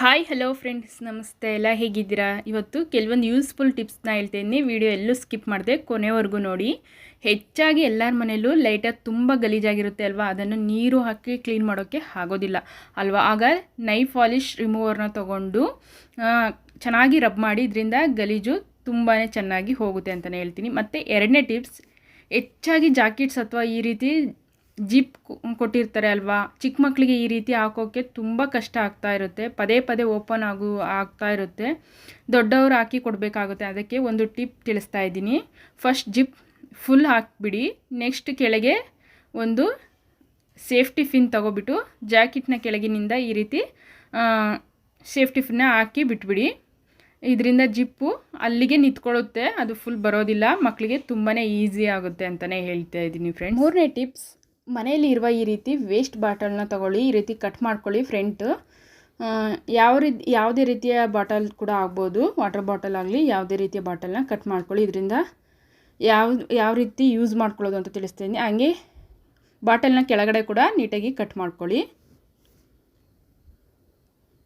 Hi hello friends ನಮಸ್ತೆ ಎಲ್ಲ ಹೇಗಿದ್ದೀರಾ? ಇವತ್ತು ಕೆಲವೊಂದು ಯೂಸ್ಫುಲ್ ಟಿಪ್ಸ್ನ ಹೇಳ್ತೀನಿ. ವಿಡಿಯೋ ಎಲ್ಲೂ ಸ್ಕಿಪ್ ಮಾಡಿದೆ, ಕೊನೆವರೆಗೂ ನೋಡಿ. ಹೆಚ್ಚಾಗಿ ಎಲ್ಲರ ಮನೆಯಲ್ಲೂ ಲೈಟಾಗಿ ತುಂಬ ಗಲೀಜಾಗಿರುತ್ತೆ ಅಲ್ವಾ? ಅದನ್ನು ನೀರು ಹಾಕಿ ಕ್ಲೀನ್ ಮಾಡೋಕ್ಕೆ ಆಗೋದಿಲ್ಲ. ಅಲ್ವಾ? ಆಗ ನೈಫ್ ಪಾಲಿಶ್ ರಿಮೂವರ್ನ ತೊಗೊಂಡು ಚೆನ್ನಾಗಿ ರಬ್ ಮಾಡಿ ಇದರಿಂದ ಗಲೀಜು ತುಂಬಾ ಚೆನ್ನಾಗಿ ಹೋಗುತ್ತೆ ಅಂತಲೇ ಹೇಳ್ತೀನಿ. ಮತ್ತು ಎರಡನೇ ಟಿಪ್ಸ್ ಹೆಚ್ಚಾಗಿ ಜಾಕೆಟ್ಸ್ ಅಥವಾ ಈ ರೀತಿ ಜಿಪ್ ಕೊಟ್ಟಿರ್ತಾರೆ ಅಲ್ವಾ? ಚಿಕ್ಕ ಮಕ್ಕಳಿಗೆ ಈ ರೀತಿ ಹಾಕೋಕ್ಕೆ ತುಂಬ ಕಷ್ಟ ಆಗ್ತಾ ಇರುತ್ತೆ. ಪದೇ ಪದೇ ಓಪನ್ ಆಗು, ಆಗ್ತಾ ಇರುತ್ತೆ. ದೊಡ್ಡವರು ಹಾಕಿ ಕೊಡಬೇಕಾಗುತ್ತೆ. ಅದಕ್ಕೆ ಒಂದು ಟಿಪ್ ತಿಳಿಸ್ತಾ ಇದ್ದೀನಿ. ಫಸ್ಟ್ ಜಿಪ್ ಫುಲ್ ಹಾಕಿಬಿಡಿ. ನೆಕ್ಸ್ಟ್ ಕೆಳಗೆ ಒಂದು ಸೇಫ್ಟಿ ಫಿನ್ ತಗೊಬಿಟ್ಟು ಜಾಕೆಟ್ನ ಕೆಳಗಿನಿಂದ ಈ ರೀತಿ ಸೇಫ್ಟಿ ಫಿನ್ನ ಹಾಕಿ ಬಿಟ್ಬಿಡಿ. ಇದರಿಂದ ಜಿಪ್ಪು ಅಲ್ಲಿಗೆ ನಿಂತ್ಕೊಳ್ಳುತ್ತೆ. ಅದು ಫುಲ್ ಬರೋದಿಲ್ಲ. ಮಕ್ಕಳಿಗೆ ತುಂಬಾ ಈಸಿ ಆಗುತ್ತೆ ಅಂತಲೇ ಹೇಳ್ತಾ ಇದ್ದೀನಿ ಫ್ರೆಂಡ್ ಮೂರನೇ ಟಿಪ್ಸ್ ಮನೆಯಲ್ಲಿ ಇರುವ ಈ ರೀತಿ ವೇಸ್ಟ್ ಬಾಟಲ್ನ ತಗೊಳ್ಳಿ, ಈ ರೀತಿ ಕಟ್ ಮಾಡ್ಕೊಳ್ಳಿ ಫ್ರಂಟ್ ಯಾವ ರೀತಿ ಯಾವುದೇ ರೀತಿಯ ಬಾಟಲ್ ಕೂಡ ಆಗ್ಬೋದು. ವಾಟರ್ ಬಾಟಲ್ ಆಗಲಿ, ಯಾವುದೇ ರೀತಿಯ ಬಾಟಲ್ನ ಕಟ್ ಮಾಡ್ಕೊಳ್ಳಿ. ಇದರಿಂದ ಯಾವ ಯಾವ ರೀತಿ ಯೂಸ್ ಮಾಡ್ಕೊಳ್ಳೋದು ಅಂತ ತಿಳಿಸ್ತೀನಿ. ಹಂಗೆ ಬಾಟಲ್ನ ಕೆಳಗಡೆ ಕೂಡ ನೀಟಾಗಿ ಕಟ್ ಮಾಡ್ಕೊಳ್ಳಿ.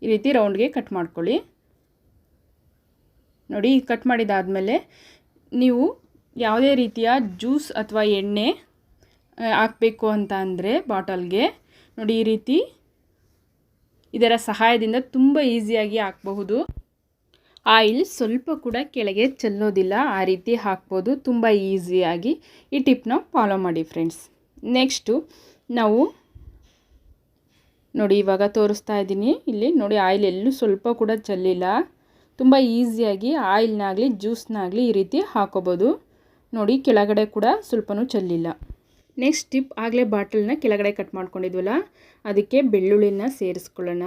ಈ ರೀತಿ ರೌಂಡ್ಗೆ ಕಟ್ ಮಾಡ್ಕೊಳ್ಳಿ. ನೋಡಿ ಕಟ್ ಮಾಡಿದಾದಮೇಲೆ ನೀವು ಯಾವುದೇ ರೀತಿಯ ಜ್ಯೂಸ್ ಅಥವಾ ಎಣ್ಣೆ ಹಾಕಬೇಕು ಅಂತ ಅಂದರೆ ಬಾಟಲ್ಗೆ. ನೋಡಿ ಈ ರೀತಿ ಇದರ ಸಹಾಯದಿಂದ ತುಂಬ ಈಸಿಯಾಗಿ ಹಾಕಬಹುದು. ಆಯಿಲ್ ಸ್ವಲ್ಪ ಕೂಡ ಕೆಳಗೆ ಚೆಲ್ಲೋದಿಲ್ಲ. ಆ ರೀತಿ ಹಾಕ್ಬೋದು. ತುಂಬ ಈಸಿಯಾಗಿ. ಈ ಟಿಪ್ನ ಫಾಲೋ ಮಾಡಿ ಫ್ರೆಂಡ್ಸ್. ನೆಕ್ಸ್ಟು ನಾವು ನೋಡಿ ಇವಾಗ ತೋರಿಸ್ತಾ ಇದ್ದೀನಿ. ಇಲ್ಲಿ ನೋಡಿ ಆಯಿಲ್ ಎಲ್ಲೂ ಸ್ವಲ್ಪ ಕೂಡ ಚೆಲ್ಲಿಲ್ಲ. ತುಂಬ ಈಸಿಯಾಗಿ ಆಯಿಲ್ನಾಗಲಿ, ಜ್ಯೂಸ್ನಾಗಲಿ ಈ ರೀತಿ ಹಾಕೋಬೋದು. ನೋಡಿ ಕೆಳಗಡೆ ಕೂಡ ಸ್ವಲ್ಪನೂ ಚೆಲ್ಲಿಲ್ಲ. ನೆಕ್ಸ್ಟ್ ಟಿಪ್ ಆಗಲೇ ಬಾಟಲ್ನ ಕೆಳಗಡೆ ಕಟ್ ಮಾಡ್ಕೊಂಡಿದ್ವಲ್ಲ, ಅದಕ್ಕೆ ಬೆಳ್ಳುಳ್ಳಿನ ಸೇರಿಸ್ಕೊಳ್ಳೋಣ.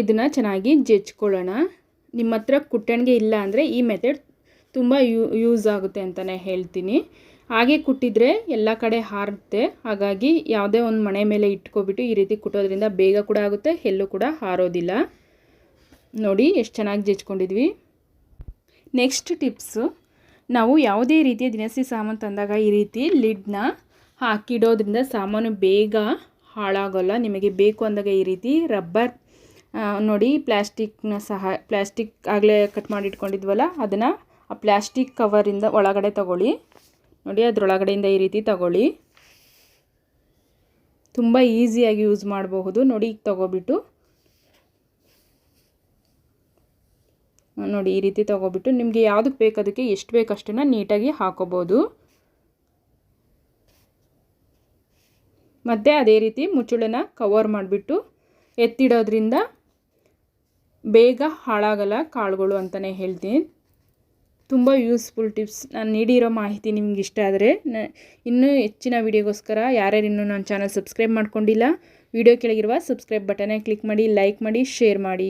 ಇದನ್ನು ಚೆನ್ನಾಗಿ ಜಜ್ಕೊಳ್ಳೋಣ. ನಿಮ್ಮ ಹತ್ರ ಕುಟ್ಟಣಿಗೆ ಇಲ್ಲ ಅಂದರೆ ಈ ಮೆಥಡ್ ತುಂಬ ಯೂಸ್ ಆಗುತ್ತೆ ಅಂತಲೇ ಹೇಳ್ತೀನಿ. ಹಾಗೆ ಕುಟ್ಟಿದರೆ ಎಲ್ಲ ಕಡೆ ಹಾರುತ್ತೆ ಹಾಗಾಗಿ ಯಾವುದೇ ಒಂದು ಮನೆ ಮೇಲೆ ಇಟ್ಕೊಬಿಟ್ಟು ಈ ರೀತಿ ಕುಟ್ಟೋದ್ರಿಂದ ಬೇಗ ಕೂಡ ಆಗುತ್ತೆ ಎಲ್ಲೂ ಕೂಡ ಹಾರೋದಿಲ್ಲ. ನೋಡಿ, ಎಷ್ಟು ಚೆನ್ನಾಗಿ ಜಜ್ಕೊಂಡಿದ್ವಿ. ನೆಕ್ಸ್ಟ್ ಟಿಪ್ಸು ನಾವು ಯಾವುದೇ ರೀತಿಯ ದಿನಸಿ ಸಾಮಾನು ತಂದಾಗ ಈ ರೀತಿ ಲಿಡ್ನ ಹಾಕಿಡೋದ್ರಿಂದ ಸಾಮಾನು ಬೇಗ ಹಾಳಾಗೋಲ್ಲ. ನಿಮಗೆ ಬೇಕು ಅಂದಾಗ ಈ ರೀತಿ ರಬ್ಬರ್ ನೋಡಿ ಪ್ಲ್ಯಾಸ್ಟಿಕ್ನ ಸಹ ಪ್ಲ್ಯಾಸ್ಟಿಕ್ ಆಗಲೇ ಕಟ್ ಮಾಡಿ ಇಟ್ಕೊಂಡಿದ್ವಲ್ಲ ಅದನ್ನು ಆ ಪ್ಲ್ಯಾಸ್ಟಿಕ್ ಕವರಿಂದ ಒಳಗಡೆ ತಗೊಳ್ಳಿ. ನೋಡಿ, ಅದರೊಳಗಡೆಯಿಂದ ಈ ರೀತಿ ತಗೊಳ್ಳಿ. ತುಂಬ ಈಸಿಯಾಗಿ ಯೂಸ್ ಮಾಡಬಹುದು. ನೋಡಿ, ಈಗ ತಗೋಬಿಟ್ಟು ನೋಡಿ, ಈ ರೀತಿ ತೊಗೊಬಿಟ್ಟು ನಿಮಗೆ ಯಾವುದಕ್ಕೆ ಬೇಕು ಅದಕ್ಕೆ ಎಷ್ಟು ಬೇಕು ಅಷ್ಟನ್ನು ನೀಟಾಗಿ ಹಾಕೋಬೋದು. ಮತ್ತು ಅದೇ ರೀತಿ ಮುಚ್ಚಳನ ಕವರ್ ಮಾಡಿಬಿಟ್ಟು ಎತ್ತಿಡೋದ್ರಿಂದ ಬೇಗ ಹಾಳಾಗಲ್ಲ ಕಾಳುಗಳು ಅಂತಲೇ ಹೇಳ್ತೀನಿ. ತುಂಬ ಯೂಸ್ಫುಲ್ ಟಿಪ್ಸ್ ನಾನು ನೀಡಿರೋ ಮಾಹಿತಿ ನಿಮ್ಗೆ ಇಷ್ಟ ಆದರೆ ಇನ್ನೂ ಹೆಚ್ಚಿನ ವೀಡಿಯೋಗೋಸ್ಕರ ಯಾರ್ಯಾರು ಇನ್ನೂ ನನ್ನ ಚಾನಲ್ ಸಬ್ಸ್ಕ್ರೈಬ್ ಮಾಡ್ಕೊಂಡಿಲ್ಲ ವಿಡಿಯೋ ಕೆಳಗಿರುವ ಸಬ್ಸ್ಕ್ರೈಬ್ ಬಟನೇ ಕ್ಲಿಕ್ ಮಾಡಿ ಲೈಕ್ ಮಾಡಿ ಶೇರ್ ಮಾಡಿ.